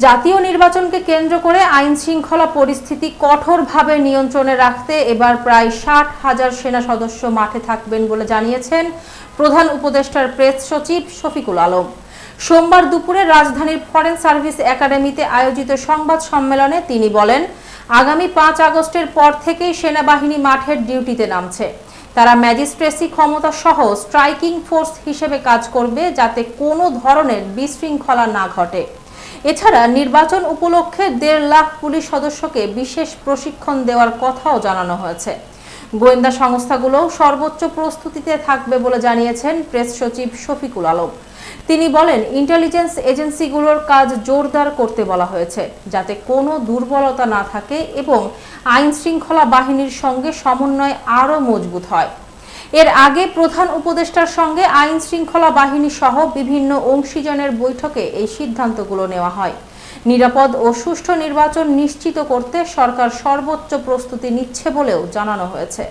জাতীয় নির্বাচনকে কেন্দ্র করে আইন শৃঙ্খলা পরিস্থিতি কঠোরভাবে নিয়ন্ত্রণে রাখতে এবার প্রায় ষাট হাজার সেনা সদস্য মাঠে থাকবেন বলে জানিয়েছেন প্রধান উপদেষ্টার প্রেস সচিব শফিকুল আলম। সোমবার দুপুরে রাজধানীর ফরেন সার্ভিস একাডেমিতে আয়োজিত সংবাদ সম্মেলনে তিনি বলেন, আগামী পাঁচ আগস্টের পর থেকেই সেনাবাহিনী মাঠের ডিউটিতে নামছে। তারা ম্যাজিস্ট্রেসি ক্ষমতা সহ স্ট্রাইকিং ফোর্স হিসেবে কাজ করবে যাতে কোনো ধরনের বিশৃঙ্খলা না ঘটে। এছাড়া নির্বাচন উপলক্ষে দেড় লাখ পুলিশ সদস্যকে বিশেষ প্রশিক্ষণ দেওয়ার কথাও জানানো হয়েছে। গোয়েন্দা সংস্থাগুলো সর্বোচ্চ প্রস্তুতিতে থাকবে বলে জানিয়েছেন প্রেস সচিব শফিকুল আলম। তিনি বলেন, ইন্টেলিজেন্স এজেন্সিগুলোর কাজ জোরদার করতে বলা হয়েছে, যাতে কোনো দুর্বলতা না থাকে এবং আইন শৃঙ্খলা বাহিনীর সঙ্গে সমন্বয় আরও মজবুত হয়। এর আগে প্রধান উপদেষ্টার সঙ্গে আইন শৃঙ্খলা বাহিনী সহ বিভিন্ন অংশীজনের বৈঠকে এই সিদ্ধান্তগুলো নেওয়া হয়। নিরাপদ ও সুষ্ঠু নির্বাচন নিশ্চিত করতে সরকার সর্বোচ্চ প্রস্তুতি নিচ্ছে বলেও জানানো হয়েছে।